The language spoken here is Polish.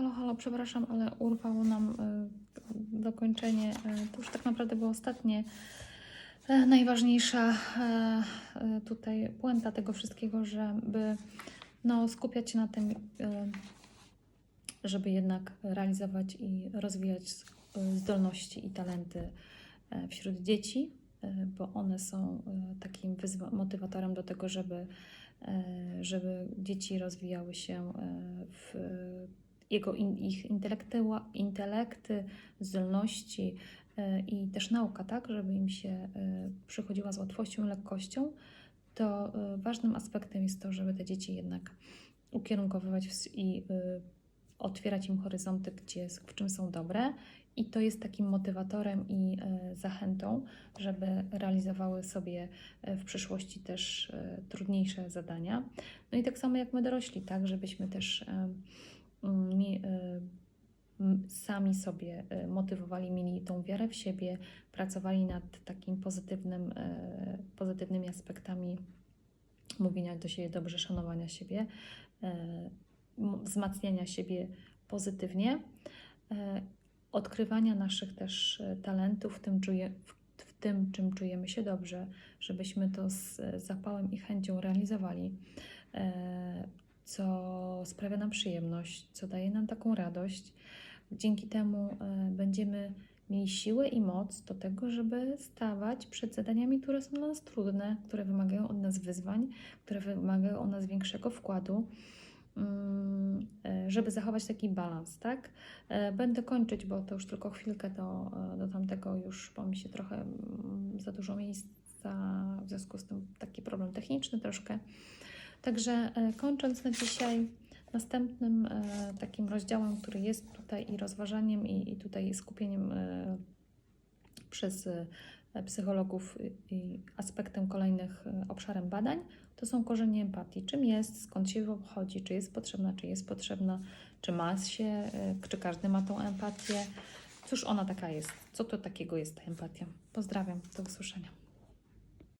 halo, halo, przepraszam, ale urwało nam e, dokończenie. E, To już tak naprawdę było ostatnie. E, Najważniejsza tutaj puenta tego wszystkiego, żeby no, skupiać się na tym, żeby jednak realizować i rozwijać zdolności i talenty wśród dzieci, bo one są takim motywatorem do tego, żeby, żeby dzieci rozwijały się w jego, ich intelekty, zdolności e, i też nauka, tak, żeby im się e, przychodziła z łatwością lekkością, to e, ważnym aspektem jest to, żeby te dzieci jednak ukierunkowywać i otwierać im horyzonty, gdzie, w czym są dobre. I to jest takim motywatorem i zachętą, żeby realizowały sobie w przyszłości też trudniejsze zadania. No i tak samo jak my dorośli, tak, żebyśmy też mi, m, sami sobie e, motywowali, mieli tą wiarę w siebie, pracowali nad takim pozytywnym, e, pozytywnymi aspektami mówienia do siebie dobrze, szanowania siebie, wzmacniania siebie pozytywnie, odkrywania naszych też talentów w tym, czuje, w, tym, czym czujemy się dobrze, żebyśmy to z zapałem i chęcią realizowali, co sprawia nam przyjemność, co daje nam taką radość. Dzięki temu e, będziemy mieli siłę i moc do tego, żeby stawać przed zadaniami, które są dla nas trudne, które wymagają od nas wyzwań, które wymagają od nas większego wkładu, mm, e, żeby zachować taki balans, tak? E, Będę kończyć, bo to już tylko chwilkę do, do tamtego już, bo mi się trochę mm, za dużo miejsca, w związku z tym taki problem techniczny troszkę. Także e, kończąc na dzisiaj, następnym e, takim rozdziałem, który jest tutaj i rozważaniem, i, tutaj skupieniem e, przez psychologów i- aspektem kolejnych obszarem badań, to są korzenie empatii. Czym jest, skąd się pochodzi, czy jest potrzebna, czy jest potrzebna, czy ma się, czy każdy ma tą empatię. Cóż ona taka jest? Co to takiego jest ta empatia? Pozdrawiam, do usłyszenia.